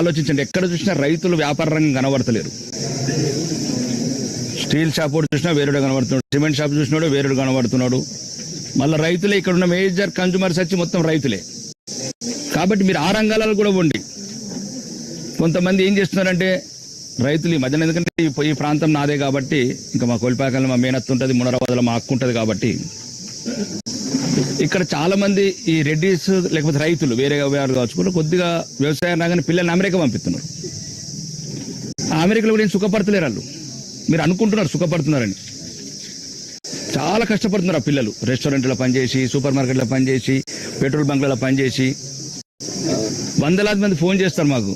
ఆలోచించండి. ఎక్కడ చూసినా రైతులు వ్యాపార రంగం కనబడతలేరు. స్టీల్ షాప్ చూసినా వేరుడు కనబడుతున్నాడు. సిమెంట్ షాప్ చూసినాడు వేరుడు కనబడుతున్నాడు. మళ్ళీ రైతులే ఇక్కడ ఉన్న మేజర్ కన్జ్యూమర్స్ వచ్చి మొత్తం రైతులే. కాబట్టి మీరు ఆ రంగాలలో కూడా ఉండి కొంతమంది ఏం చేస్తున్నారంటే రైతులు ఈ మధ్యన ఎందుకంటే ఈ ప్రాంతం నాదే కాబట్టి ఇంకా మా కోల్పాకల్లో మా మేనత్తు ఉంటుంది మునరాబాద్లో మా అక్కు ఉంటుంది కాబట్టి ఇక్కడ చాలా మంది ఈ రెడ్డిస్ లేకపోతే రైతులు వేరే వారు కావచ్చు కొద్దిగా వ్యవసాయం రాగానే పిల్లల్ని అమెరికా పంపిస్తున్నారు. ఆ అమెరికాలో కూడా ఏం సుఖపడతలేరు వాళ్ళు. మీరు అనుకుంటున్నారు సుఖపడుతున్నారని. చాలా కష్టపడుతున్నారు ఆ పిల్లలు. రెస్టారెంట్లో పనిచేసి సూపర్ మార్కెట్లో పనిచేసి పెట్రోల్ బంక్లలో పనిచేసి. వందలాది మంది ఫోన్ చేస్తారు మాకు.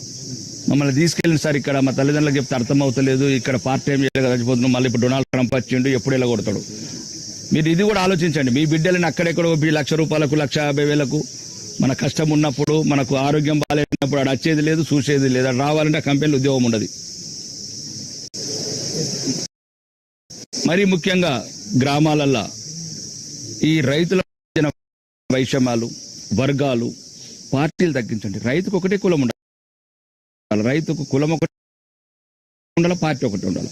మమ్మల్ని తీసుకెళ్ళిన సార్ ఇక్కడ మా తల్లిదండ్రులకు చెప్తే అర్థం అవుతలేదు ఇక్కడ పార్ట్ టైం చేయలేక చచ్చిపోతున్నాం. మళ్ళీ ఇప్పుడు డొనాల్డ్ ట్రంప్ వచ్చిండు ఎప్పుడు ఇలా కొడతాడు? మీరు ఇది కూడా ఆలోచించండి. మీ బిడ్డలను అక్కడెక్కడో లక్ష రూపాయలకు లక్ష యాభై వేలకు మన కష్టం ఉన్నప్పుడు మనకు ఆరోగ్యం బాగాలేనప్పుడు అక్కడ వచ్చేది లేదు చూసేది లేదు. ఆడ రావాలంటే కంపెనీలు ఉద్యోగం ఉండదు. మరి ముఖ్యంగా గ్రామాలల్లో ఈ రైతుల వైషమ్యాలు వర్గాలు పార్టీలు తగ్గించండి. రైతుకు ఒకటే కులం ఉండాలి. రైతుకు కులం ఒకటి ఉండాలి పార్టీ ఒకటి ఉండాలి.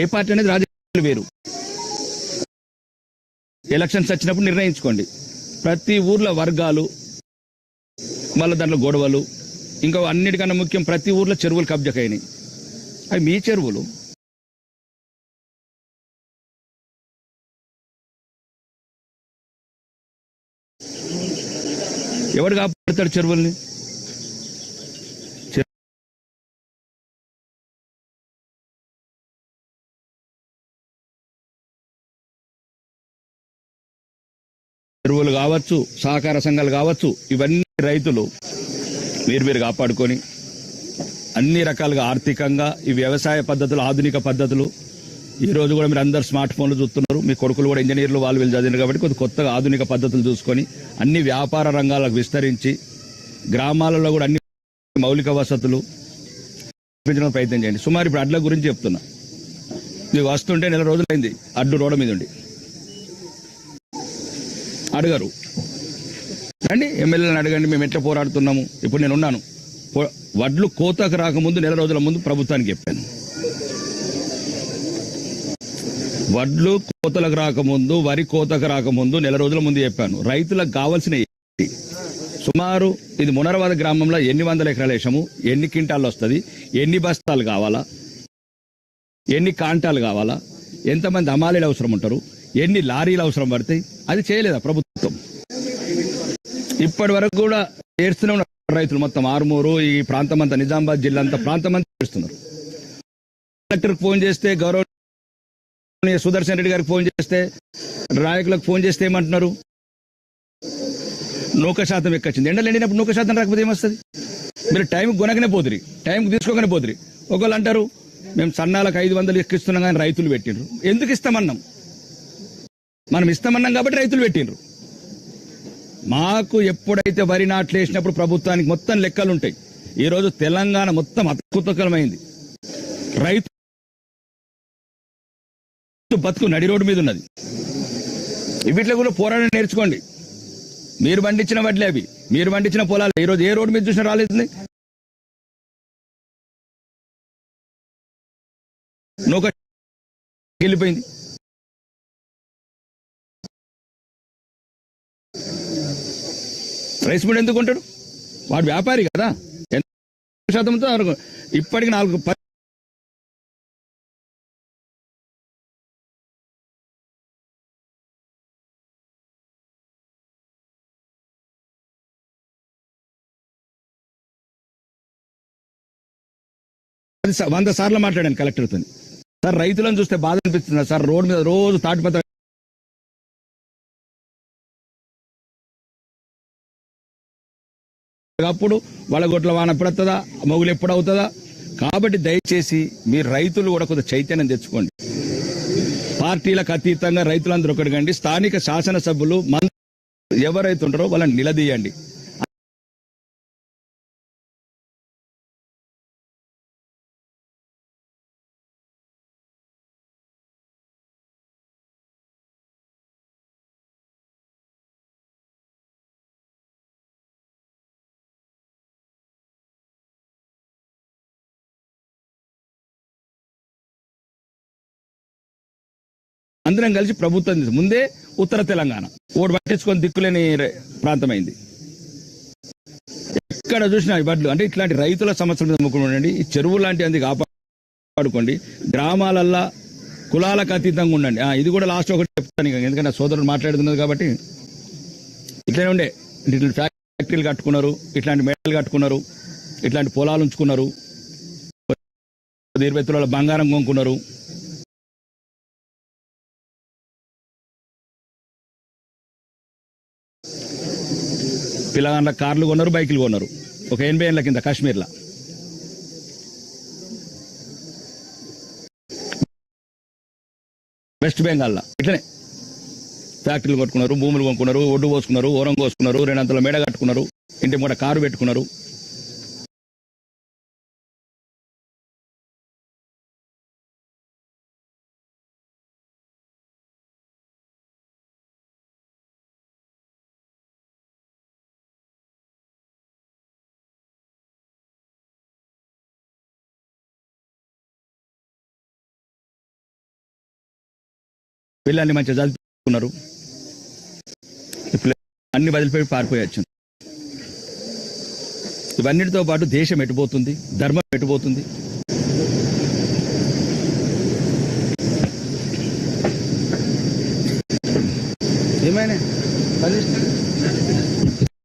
ఏ పార్టీ అనేది రాజకీయాలు వేరు. ఎలక్షన్స్ వచ్చినప్పుడు నిర్ణయించుకోండి. ప్రతి ఊర్లో వర్గాలు మళ్ళీ దాంట్లో గొడవలు ఇంకా అన్నిటికన్నా ముఖ్యం ప్రతి ఊర్లో చెరువులు కబ్జకైనాయి అవి మీ చెరువులు. ఎవడు కాపాడతాడు చెరువుల్ని? ఎరువులు కావచ్చు సహకార సంఘాలు కావచ్చు ఇవన్నీ రైతులు మీరు మీరు కాపాడుకొని అన్ని రకాలుగా ఆర్థికంగా ఈ వ్యవసాయ పద్ధతులు ఆధునిక పద్ధతులు ఈ రోజు కూడా మీరు అందరు స్మార్ట్ ఫోన్లు చూస్తున్నారు మీ కొడుకులు కూడా ఇంజనీర్లు వాళ్ళు వీళ్ళు చదివారు కాబట్టి కొద్ది కొత్తగా ఆధునిక పద్ధతులు చూసుకొని అన్ని వ్యాపార రంగాలకు విస్తరించి గ్రామాలలో కూడా అన్ని మౌలిక వసతులు కల్పించడానికి ప్రయత్నం చేయండి. సుమారు ఇప్పుడు అడ్ల గురించి చెప్తున్నా. ఇది వస్తుంటే నెల రోజులైంది అడ్డు రోడ్డు మీద ఉండి. అడగరు. రండి ఎమ్మెల్యేలను అడగండి మేము ఎట్లా పోరాడుతున్నాము? ఇప్పుడు నేను ఉన్నాను. వడ్లు కోతకు రాకముందు నెల రోజుల ముందు ప్రభుత్వానికి చెప్పాను. వడ్లు కోతలకు రాకముందు వరి కోతకు రాకముందు నెల రోజుల ముందు చెప్పాను. రైతులకు కావాల్సిన సుమారు ఇది మునరవాద గ్రామంలో ఎన్ని వందల ఎకరాల వేషము? ఎన్ని క్వింటాలు వస్తుంది? ఎన్ని బస్తాలు కావాలా? ఎన్ని కాంటాలు కావాలా? ఎంతమంది అమాలీలు అవసరం ఉంటారు? ఎన్ని లారీలు అవసరం పడతాయి? అది చేయలేదా ప్రభుత్వం? ఇప్పటి వరకు కూడా ఏడుస్తూనే ఉన్నారు రైతులు మొత్తం. ఆరుమూరు ఈ ప్రాంతం అంతా నిజామాబాద్ జిల్లా అంతా ప్రాంతం అంతా ఏడుస్తున్నారు. కలెక్టర్కి ఫోన్ చేస్తే గౌరవ సుదర్శన్ రెడ్డి గారికి ఫోన్ చేస్తే నాయకులకు ఫోన్ చేస్తే ఏమంటున్నారు? నూక శాతం ఎక్కొచ్చింది. ఎండలు ఎండినప్పుడు నూక శాతం రాకపోతే ఏమొస్తుంది? మీరు టైంకి కొనకనే పోతురి. టైంకి తీసుకోకనే పోతురి. ఒకళ్ళు అంటారు మేము సన్నాలకు ఐదు వందలు ఎక్కిస్తున్నాం కానీ రైతులు పెట్టిండ్రు. ఎందుకు ఇస్తామన్నాం? మనం ఇస్తామన్నాం కాబట్టి రైతులు పెట్టిండ్రు. మాకు ఎప్పుడైతే వరి నాట్లు వేసినప్పుడు ప్రభుత్వానికి మొత్తం లెక్కలు ఉంటాయి ఈ రోజు తెలంగాణ మొత్తం అతకుతకలమైంది రైతు బతుకు నడి రోడ్డు మీద ఉన్నది. వీటిలో కూడా పోరాటం నేర్చుకోండి. మీరు పండించిన వడ్లే అవి. మీరు పండించిన పొలాలు. ఈ రోజు ఏ రోడ్డు మీద చూసినా రాలేదు నూక వెళ్ళిపోయింది. రైస్ మిల్ ఎందుకు ఉంటాడు వాడు వ్యాపారి కదా. ఎంత శాతంతో ఇప్పటికి నాలుగు పది వంద సార్లు మాట్లాడాను కలెక్టర్తో సార్ రైతులను చూస్తే బాధ అనిపిస్తుంది. సార్ రోడ్డు మీద రోజు తాటిపత్ర అప్పుడు వాళ్ళ గొడ్ల వాన ఎప్పుడు వస్తుందా మొగులు కాబట్టి దయచేసి మీ రైతులు కూడా కొంత చైతన్యం తెచ్చుకోండి. పార్టీలకు అతీతంగా రైతులందరూ ఒకటిగండి స్థానిక శాసనసభ్యులు మంత్రులు ఎవరైతే ఉంటారో వాళ్ళని నిలదీయండి. అందరం కలిసి ప్రభుత్వం ముందే ఉత్తర తెలంగాణ. ఓటు పట్టించుకొని దిక్కులేని ప్రాంతమైంది. ఎక్కడ చూసినా ఈ వడ్లు అంటే ఇట్లాంటి రైతుల సమస్యలు నమ్ముకుండండి ఈ చెరువు లాంటి అంది కాపాడుకోండి. గ్రామాలల్లా కులాలకు అతీతంగా ఉండండి. ఇది కూడా లాస్ట్ ఒకటి చెప్తాను ఎందుకంటే సోదరుడు మాట్లాడుతున్నది కాబట్టి. ఇట్లనే ఉండే. ఇట్లాంటి ఫ్యాక్టరీలు కట్టుకున్నారు ఇట్లాంటి మేడలు కట్టుకున్నారు ఇట్లాంటి పొలాలు ఉంచుకున్నారు. ఇరవై తులాల బంగారం కొనుక్కున్నారు. పిల్లగాళ్ళ కార్లు కొన్నారు బైకులు కొన్నారు. ఒక ఎనభై ఏళ్ళ కింద కాశ్మీర్లో. వెస్ట్ బెంగాల్లో. ఇట్లనే. ఫ్యాక్టరీలు కొట్టుకున్నారు భూములు కొనుక్కున్నారు ఒడ్డు పోసుకున్నారు ఓరం కోసుకున్నారు రెండంతల మేడ కట్టుకున్నారు ఇంటి మూట కారు పెట్టుకున్నారు. పిల్లల్ని మంచిగా చదువుకున్నారు. ఇప్పుడు అన్ని వదిలిపెట్టి పారిపోయచ్చు. ఇవన్నిటితో పాటు దేశం ఎటుపోతుంది ధర్మం ఎటుపోతుంది ఏమైనా?